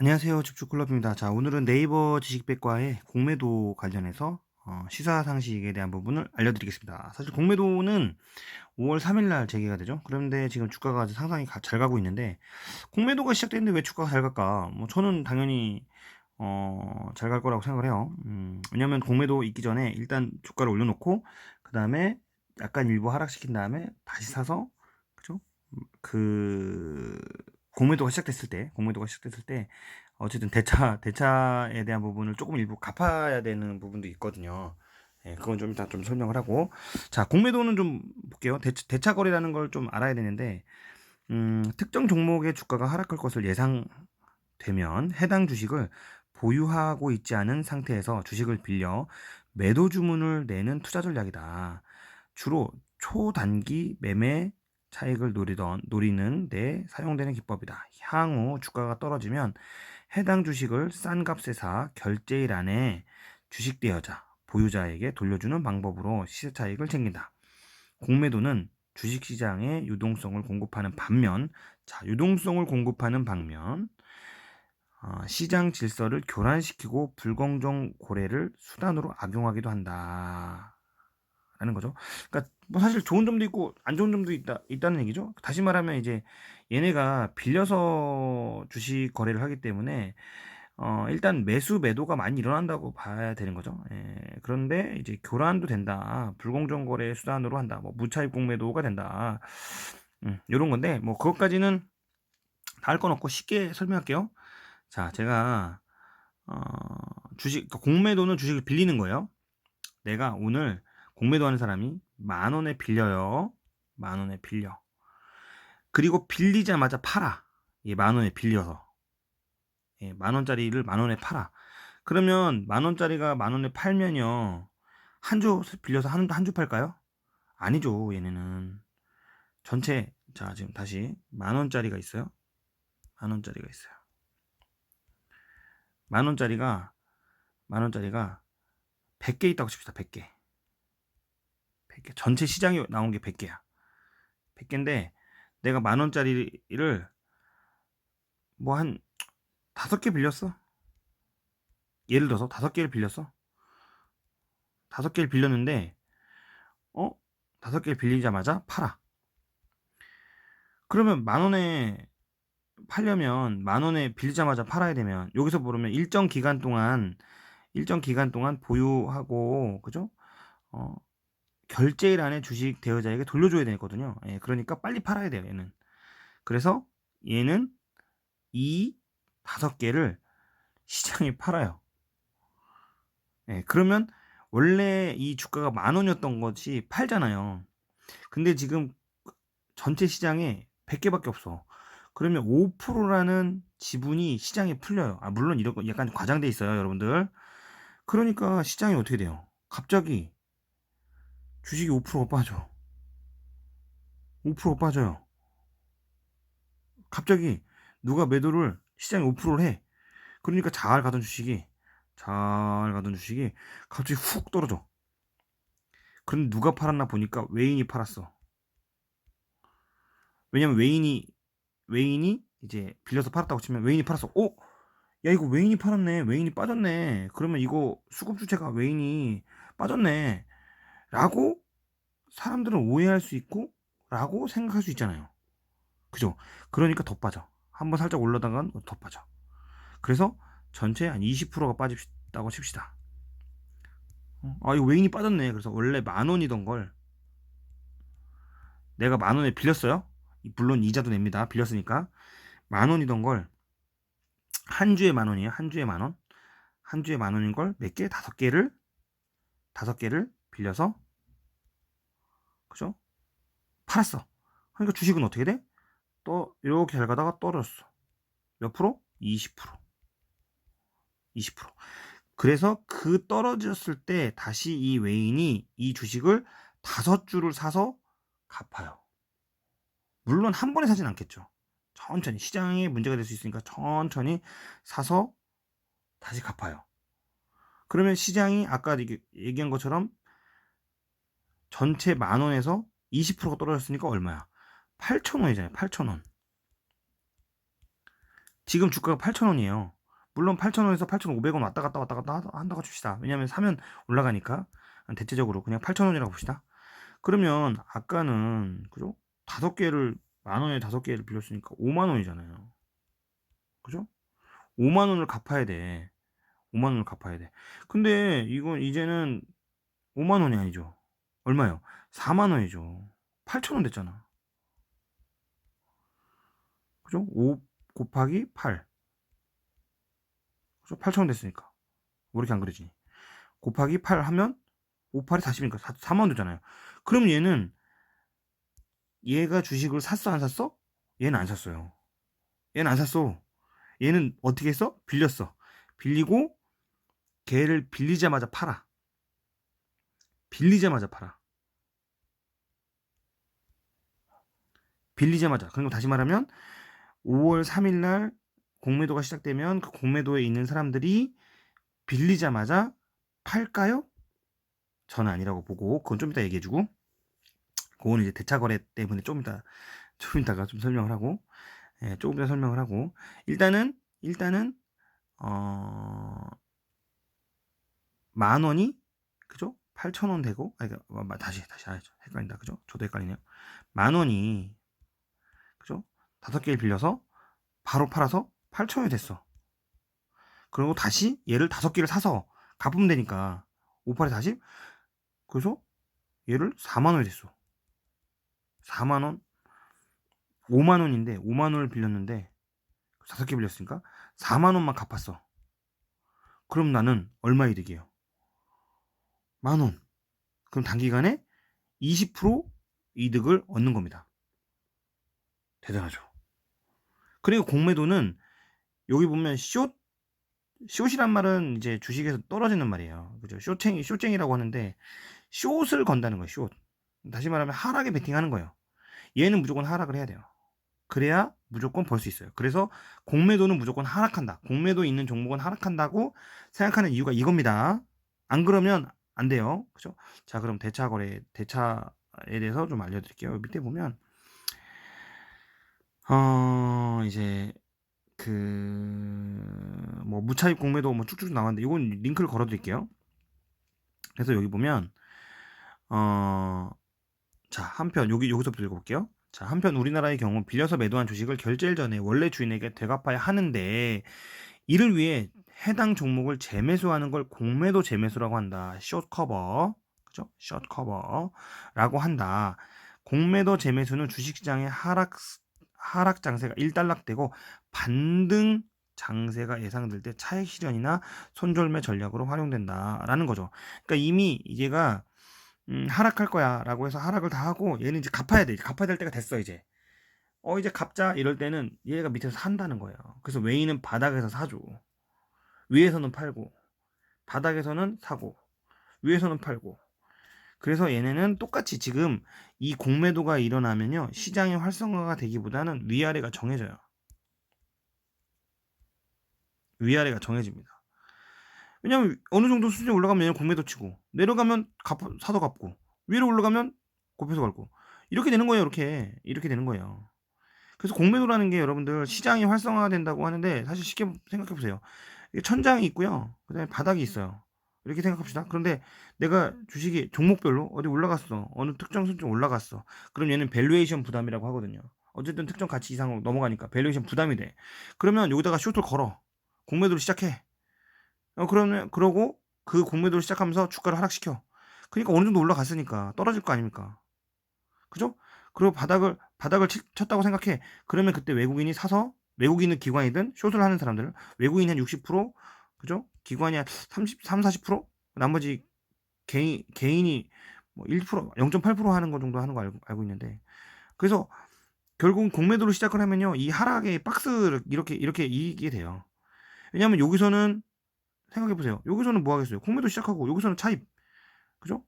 안녕하세요. 집주클럽입니다. 자, 오늘은 네이버 지식백과의 공매도 관련해서 어, 시사 상식에 대한 부분을 알려드리겠습니다. 사실 공매도는 5월 3일날 재개가 되죠. 그런데 지금 주가가 상당히 가- 잘 가고 있는데 공매도가 시작됐는데 왜 주가가 잘 갈까? 뭐 저는 당연히 어, 잘 갈 거라고 생각을 해요. 음, 왜냐면 공매도 있기 전에 일단 주가를 올려놓고 그 다음에 약간 일부 하락시킨 다음에 다시 사서 그죠? 음, 그 공매도가 시작됐을 때, 공매도가 시작됐을 때, 어쨌든 대차, 대차에 대한 부분을 조금 일부 갚아야 되는 부분도 있거든요. 예, 그건 좀 이따 좀 설명을 하고. 자, 공매도는 좀 볼게요. 대차, 대차 거래라는 걸 좀 알아야 되는데, 음, 특정 종목의 주가가 하락할 것을 예상되면 해당 주식을 보유하고 있지 않은 상태에서 주식을 빌려 매도 주문을 내는 투자 전략이다. 주로 초단기 매매 차익을 노리던 노리는 데 사용되는 기법이다. 향후 주가가 떨어지면 해당 주식을 싼 값에 사 결제일 안에 주식 대여자 보유자에게 돌려주는 방법으로 시세 차익을 챙긴다. 공매도는 주식 시장의 유동성을 공급하는 반면, 자 유동성을 공급하는 방면, 어, 시장 질서를 교란시키고 불공정 거래를 수단으로 악용하기도 한다. 라는 거죠. 그러니까 뭐 사실 좋은 점도 있고 안 좋은 점도 있다 있다는 얘기죠. 다시 말하면 이제 얘네가 빌려서 주식 거래를 하기 때문에 어 일단 매수 매도가 많이 일어난다고 봐야 되는 거죠. 예, 그런데 이제 교란도 된다. 불공정 거래 수단으로 한다. 뭐 무차입 공매도가 된다. 음, 이런 건데 뭐 그것까지는 다 할 건 없고 쉽게 설명할게요. 자, 제가 어, 주식 그러니까 공매도는 주식을 빌리는 거예요. 내가 오늘 공매도 하는 사람이 만 원에 빌려요. 만 원에 빌려. 그리고 빌리자마자 팔아. 예, 만 원에 빌려서. 예, 만 원짜리를 만 원에 팔아. 그러면 만 원짜리가 만 원에 팔면요. 한 주 빌려서 한, 한 주 팔까요? 아니죠, 얘네는. 전체, 자, 지금 다시 만 원짜리가 있어요. 만 원짜리가 있어요. 만 원짜리가, 만 원짜리가 100개 있다고 칩시다, 100개. 100개. 전체 시장이 나온 게 100개야. 100개인데 내가 만 원짜리를 뭐 한 다섯 개 빌렸어. 예를 들어서 다섯 개를 빌렸어. 다섯 개를 빌렸는데 어? 다섯 개를 빌리자마자 팔아. 그러면 만 원에 팔려면 만 원에 빌리자마자 팔아야 되면 여기서 보면 일정 기간 동안 일정 기간 동안 보유하고 그죠? 어, 결제일 안에 주식 대여자에게 돌려줘야 되거든요. 예, 그러니까 빨리 팔아야 돼요, 얘는. 그래서 얘는 이 다섯 개를 시장에 팔아요. 예, 그러면 원래 이 주가가 만 원이었던 것이 팔잖아요. 근데 지금 전체 시장에 100개밖에 없어. 그러면 5%라는 지분이 시장에 풀려요. 아, 물론 이런 거 약간 과장돼 있어요, 여러분들. 그러니까 시장이 어떻게 돼요? 갑자기 주식이 5%가 빠져. 5%가 빠져요. 갑자기 누가 매도를 시장에 5%를 해. 그러니까 잘 가던 주식이 잘 가던 주식이 갑자기 훅 떨어져. 그런데 누가 팔았나 보니까 외인이 팔았어. 왜냐면 외인이 외인이 이제 빌려서 팔았다고 치면 외인이 팔았어. 어? 야 이거 외인이 팔았네. 외인이 빠졌네. 그러면 이거 수급 주체가 외인이 빠졌네. 라고 사람들은 오해할 수 있고 라고 생각할 수 있잖아요. 그죠? 그러니까 더 빠져. 한번 살짝 올라다간 더 빠져. 그래서 전체 한 20%가 빠졌다고 칩시다. 어, 아 이거 외인이 빠졌네. 그래서 원래 만 원이던 걸 내가 만 원에 빌렸어요. 물론 이자도 냅니다. 빌렸으니까 만 원이던 걸 한 주에 만 원이에요. 한 주에 만 원. 한 주에 만 원인 걸 몇 개? 다섯 개를 다섯 개를 빌려서 그죠? 팔았어. 그러니까 주식은 어떻게 돼? 또 이렇게 잘 가다가 떨어졌어. 몇 프로? 20%. 20%. 그래서 그 떨어졌을 때 다시 이 외인이 이 주식을 다섯 주를 사서 갚아요. 물론 한 번에 사진 않겠죠. 천천히 시장에 문제가 될 수 있으니까 천천히 사서 다시 갚아요. 그러면 시장이 아까 얘기한 것처럼 전체 만 원에서 20%가 떨어졌으니까 얼마야? 8천 원이잖아요. 8천 원. 지금 주가가 8,000원이에요. 물론 8,000원에서 8,500원 왔다 갔다 왔다 갔다 하- 한다고 칩시다. 왜냐면 사면 올라가니까 대체적으로 그냥 8,000원이라고 봅시다. 그러면 아까는 그죠? 다섯 개를 만 원에 다섯 개를 빌렸으니까 5만 원이잖아요. 그죠? 5만 원을 갚아야 돼. 5만 원을 갚아야 돼. 근데 이건 이제는 5만 원이 아니죠. 얼마요? 4만 원이죠. 8천 원 됐잖아. 그죠? 5 곱하기 8. 그죠? 8천 원 됐으니까. 왜 이렇게 안 그러지? 곱하기 8 하면 5, 8이 40이니까 4, 만 원 되잖아요. 그럼 얘는 얘가 주식을 샀어 안 샀어? 얘는 안 샀어요. 얘는 안 샀어. 얘는 어떻게 했어? 빌렸어. 빌리고 걔를 빌리자마자 팔아. 빌리자마자 팔아. 빌리자마자. 그럼 다시 말하면 5월 3일 날 공매도가 시작되면 그 공매도에 있는 사람들이 빌리자마자 팔까요? 저는 아니라고 보고 그건 좀 이따 얘기해주고 그거는 이제 대차 거래 때문에 좀 이따 좀 이따가 좀 설명을 하고 예, 조금 더 설명을 하고 일단은 일단은 어, 만 원이 그죠? 8천 원 되고 아 이거 마- 마- 다시 다시 하죠 헷갈린다 그죠? 저도 헷갈리네요 만 원이 그죠? 다섯 개를 빌려서 바로 팔아서 8천 원이 됐어 그리고 다시 얘를 다섯 개를 사서 갚으면 되니까 58에 40 그래서 얘를 4만 원이 됐어 4만 원 5만 원인데 5만 원을 빌렸는데 다섯 개 빌렸으니까 4만 원만 갚았어. 그럼 나는 얼마 이득이에요? 만 원. 그럼 단기간에 20% 이득을 얻는 겁니다. 대단하죠. 그리고 공매도는 여기 보면 숏 숏이란 말은 이제 주식에서 떨어지는 말이에요. 그죠? 숏쟁이 숏쟁이라고 하는데 숏을 건다는 거예요. 숏. 다시 말하면 하락에 베팅하는 거예요. 얘는 무조건 하락을 해야 돼요. 그래야 무조건 벌 수 있어요. 그래서 공매도는 무조건 하락한다. 공매도 있는 종목은 하락한다고 생각하는 이유가 이겁니다. 안 그러면 안 돼요. 그죠? 자, 그럼 대차 거래, 대차에 대해서 좀 알려드릴게요. 밑에 보면, 어, 이제, 그, 뭐, 무차입 공매도 뭐 쭉쭉 나왔는데, 이건 링크를 걸어 드릴게요. 그래서 여기 보면, 어, 자, 한편, 여기, 여기서부터 읽어볼게요. 자, 한편 우리나라의 경우 빌려서 매도한 주식을 결제일 전에 원래 주인에게 되갚아야 하는데 이를 위해 해당 종목을 재매수하는 걸 공매도 재매수라고 한다. 숏 커버. 그죠? 숏 커버라고 한다. 공매도 재매수는 주식시장의 하락 하락 장세가 일단락되고 반등 장세가 예상될 때 차익 실현이나 손절매 전략으로 활용된다라는 거죠. 그러니까 이미 얘가 음, 하락할 거야 라고 해서 하락을 다 하고 얘는 이제 갚아야 돼. 갚아야 될 때가 됐어 이제. 어 이제 갚자 이럴 때는 얘가 밑에서 산다는 거예요. 그래서 웨이는 바닥에서 사줘. 위에서는 팔고 바닥에서는 사고 위에서는 팔고. 그래서 얘네는 똑같이 지금 이 공매도가 일어나면요 시장의 활성화가 되기보다는 위아래가 정해져요. 위아래가 정해집니다. 왜냐면 어느 정도 수준이 올라가면 얘는 공매도 치고 내려가면 갚, 사도 갚고 위로 올라가면 곱해서 갚고. 이렇게 되는 거예요 이렇게. 이렇게 되는 거예요. 그래서 공매도라는 게 여러분들 시장이 활성화가 된다고 하는데 사실 쉽게 생각해 보세요 천장이 있고요. 그 다음에 바닥이 있어요. 이렇게 생각합시다. 그런데 내가 주식이 종목별로 어디 올라갔어. 어느 특정 수준 올라갔어. 그럼 얘는 밸류에이션 부담이라고 하거든요. 어쨌든 특정 가치 이상 넘어가니까 밸류에이션 부담이 돼. 그러면 여기다가 숏을 걸어. 공매도를 시작해. 어, 그러면, 그러고 그 공매도를 시작하면서 주가를 하락시켜. 그러니까 어느 정도 올라갔으니까 떨어질 거 아닙니까? 그죠? 그리고 바닥을, 바닥을 치, 쳤다고 생각해. 그러면 그때 외국인이 사서, 외국인은 기관이든 숏을 하는 사람들, 외국인이 한 60%, 그죠? 기관이 한 30, 3, 40%? 나머지 개인, 개인이 뭐 1%, 0.8% 하는 거 정도 하는 거 알고, 알고 있는데. 그래서 결국은 공매도를 시작을 하면요. 이 하락의 박스를 이렇게, 이렇게 이기게 돼요. 왜냐면 여기서는 생각해 보세요. 여기서는 뭐 하겠어요? 공매도 시작하고 여기서는 차입. 그죠?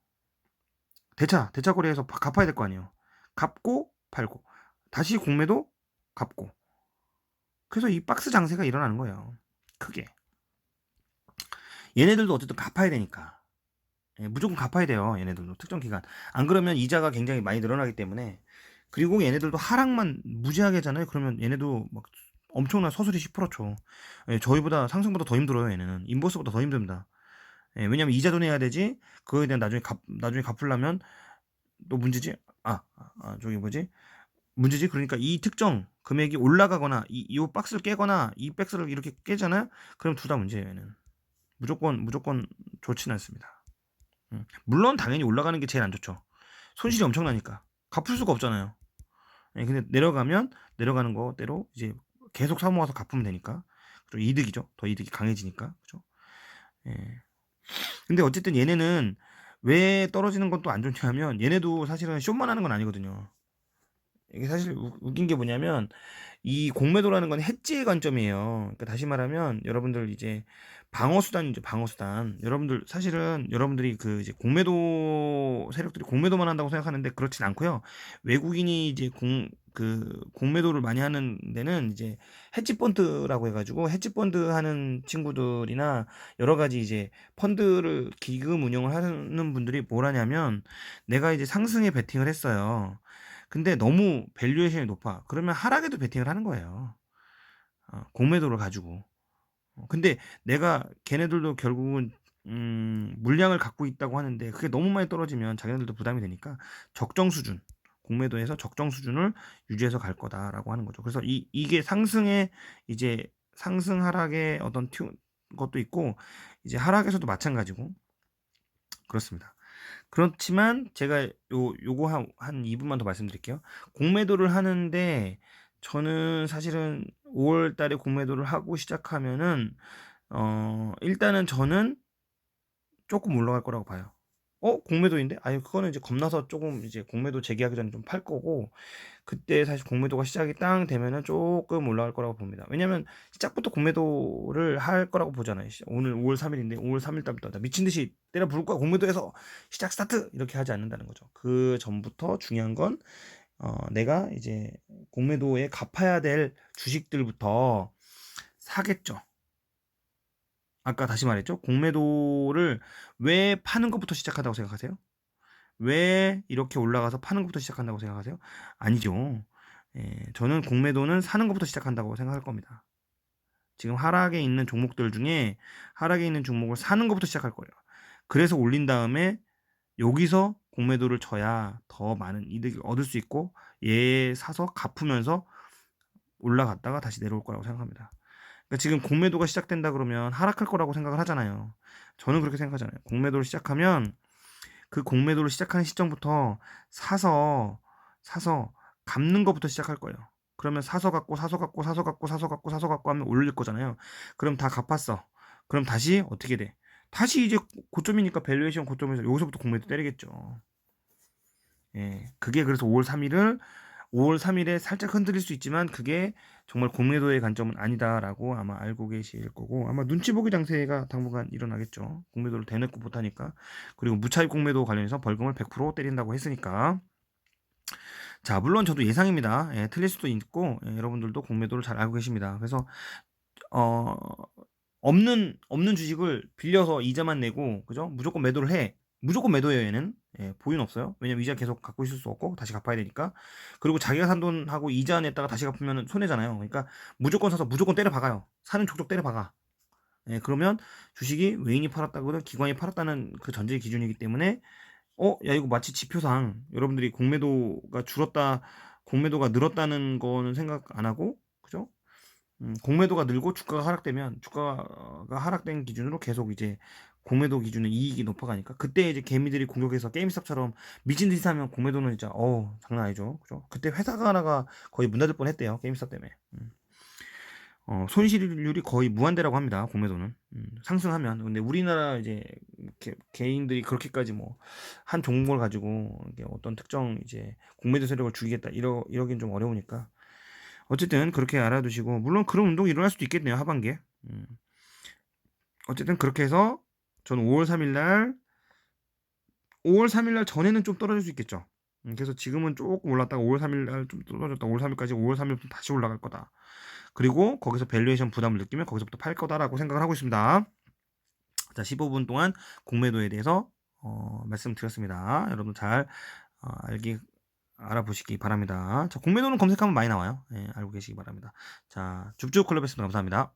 대차, 대차 거래에서 갚아야 될 거 아니에요. 갚고 팔고 다시 공매도 갚고. 그래서 이 박스 장세가 일어나는 거예요. 크게. 얘네들도 어쨌든 갚아야 되니까. 예, 무조건 갚아야 돼요. 얘네들도 특정 기간. 안 그러면 이자가 굉장히 많이 늘어나기 때문에 그리고 얘네들도 하락만 무지하게 하잖아요. 그러면 얘네도 막 엄청난 서술이 10%죠. 예, 저희보다 상승보다 더 힘들어요. 얘네는 인버스보다 더 힘듭니다. 예, 왜냐면 이자도 내야 되지. 그거에 대한 나중에 갚 나중에 갚으려면 또 문제지. 아, 아 저기 뭐지? 문제지. 그러니까 이 특정 금액이 올라가거나 이, 이 박스를 깨거나 이 박스를 이렇게 깨잖아요. 그럼 둘 다 문제예요. 얘는 무조건 무조건 좋지는 않습니다. 음, 물론 당연히 올라가는 게 제일 안 좋죠. 손실이 엄청나니까 갚을 수가 없잖아요. 예, 근데 내려가면 내려가는 거대로 이제 계속 사모아서 갚으면 되니까 그리고 이득이죠. 더 이득이 강해지니까 그죠. 예. 근데 어쨌든 얘네는 왜 떨어지는 건 또 안 좋냐면 얘네도 사실은 쇼만 하는 건 아니거든요. 이게 사실 우- 웃긴 게 뭐냐면 이 공매도라는 건 해지의 관점이에요. 그러니까 다시 말하면 여러분들 이제 방어 수단이죠. 방어 수단. 여러분들 사실은 여러분들이 그 이제 공매도 세력들이 공매도만 한다고 생각하는데 그렇진 않고요. 외국인이 이제 공 그 공매도를 많이 하는 데는 이제 헤지 펀드라고 해가지고 헤지 펀드 하는 친구들이나 여러 가지 이제 펀드를 기금 운영을 하는 분들이 뭘 하냐면 내가 이제 상승에 베팅을 했어요. 근데 너무 밸류에이션이 높아. 그러면 하락에도 베팅을 하는 거예요. 어, 공매도를 가지고. 어, 근데 내가 걔네들도 결국은 음, 물량을 갖고 있다고 하는데 그게 너무 많이 떨어지면 자기네들도 부담이 되니까 적정 수준 공매도에서 적정 수준을 유지해서 갈 거다라고 하는 거죠. 그래서 이 이게 상승의 이제 상승 하락의 어떤 튜 것도 있고 이제 하락에서도 마찬가지고 그렇습니다. 그렇지만 제가 요 요거 한, 한 2분만 더 말씀드릴게요. 공매도를 하는데 저는 사실은 5월 달에 공매도를 하고 시작하면은 어 일단은 저는 조금 올라갈 거라고 봐요. 어 공매도인데? 아니 그거는 이제 겁나서 조금 이제 공매도 재개하기 전에 좀 팔 거고 그때 사실 공매도가 시작이 땅 되면은 조금 올라갈 거라고 봅니다. 왜냐면 시작부터 공매도를 할 거라고 보잖아요. 시- 오늘 5월 3일인데 5월 3일 달부터 나 미친 듯이 때려 부을 거야 공매도에서 시작 스타트 이렇게 하지 않는다는 거죠. 그 전부터 중요한 건 어, 내가 이제 공매도에 갚아야 될 주식들부터 사겠죠. 아까 다시 말했죠. 공매도를 왜 파는 것부터 시작한다고 생각하세요? 왜 이렇게 올라가서 파는 것부터 시작한다고 생각하세요? 아니죠. 예, 저는 공매도는 사는 것부터 시작한다고 생각할 겁니다. 지금 하락에 있는 종목들 중에 하락에 있는 종목을 사는 것부터 시작할 거예요. 그래서 올린 다음에 여기서 공매도를 쳐야 더 많은 이득을 얻을 수 있고 얘 사서 갚으면서 올라갔다가 다시 내려올 거라고 생각합니다. 지금 공매도가 시작된다 그러면 하락할 거라고 생각을 하잖아요. 저는 그렇게 생각하잖아요. 공매도를 시작하면 그 공매도를 시작하는 시점부터 사서 사서 갚는 것부터 시작할 거예요. 그러면 사서 갖고 사서 갖고 사서 갖고 사서 갖고 사서 갖고 하면 올릴 거잖아요. 그럼 다 갚았어. 그럼 다시 어떻게 돼? 다시 이제 고점이니까 밸류에이션 고점에서 여기서부터 공매도 때리겠죠. 예. 그게 그래서 5월 3일을 5월 3일에 살짝 흔들릴 수 있지만 그게 정말 공매도의 관점은 아니다라고 아마 알고 계실 거고 아마 눈치 보기 장세가 당분간 일어나겠죠. 공매도를 대놓고 못하니까 그리고 무차입 공매도 관련해서 벌금을 100% 때린다고 했으니까 자 물론 저도 예상입니다. 예, 틀릴 수도 있고 예, 여러분들도 공매도를 잘 알고 계십니다. 그래서 어 없는 없는 주식을 빌려서 이자만 내고 그죠? 무조건 매도를 해. 무조건 매도예요 얘는 예, 보유는 없어요. 왜냐면 이자 계속 갖고 있을 수 없고 다시 갚아야 되니까. 그리고 자기가 산 돈하고 이자 냈다가 다시 갚으면 손해잖아요. 그러니까 무조건 사서 무조건 때려 박아요. 사는 족족 때려 박아. 예, 그러면 주식이 외인이 팔았다거나 기관이 팔았다는 그 전제 기준이기 때문에 어 야 이거 마치 지표상 여러분들이 공매도가 줄었다 공매도가 늘었다는 거는 생각 안 하고 그죠? 음, 공매도가 늘고 주가가 하락되면 주가가 하락된 기준으로 계속 이제 공매도 기준은 이익이 높아가니까 그때 이제 개미들이 공격해서 게임스탑처럼 미친 듯이 하면 공매도는 진짜 어 장난 아니죠. 그죠? 그때 회사가 하나가 거의 문 닫을 뻔했대요 게임스탑 때문에. 음. 어, 손실률이 거의 무한대라고 합니다 공매도는. 음, 상승하면. 근데 우리나라 이제 개, 개인들이 그렇게까지 뭐 한 종목을 가지고 어떤 특정 이제 공매도 세력을 죽이겠다 이러 이러긴 좀 어려우니까. 어쨌든 그렇게 알아두시고 물론 그런 운동이 일어날 수도 있겠네요 하반기에. 음. 어쨌든 그렇게 해서 저는 5월 3일 날 5월 3일 날 전에는 좀 떨어질 수 있겠죠 음, 그래서 지금은 조금 올랐다가 5월 3일 날 좀 떨어졌다 5월 3일까지 5월 3일부터 다시 올라갈 거다 그리고 거기서 밸류에이션 부담을 느끼면 거기서부터 팔 거다라고 생각을 하고 있습니다 자 15분 동안 공매도에 대해서 어, 말씀드렸습니다 여러분 잘 어, 알기 알아보시기 바랍니다. 자, 공매도는 검색하면 많이 나와요. 예, 알고 계시기 바랍니다. 자, 줍줍 클럽이었습니다. 감사합니다.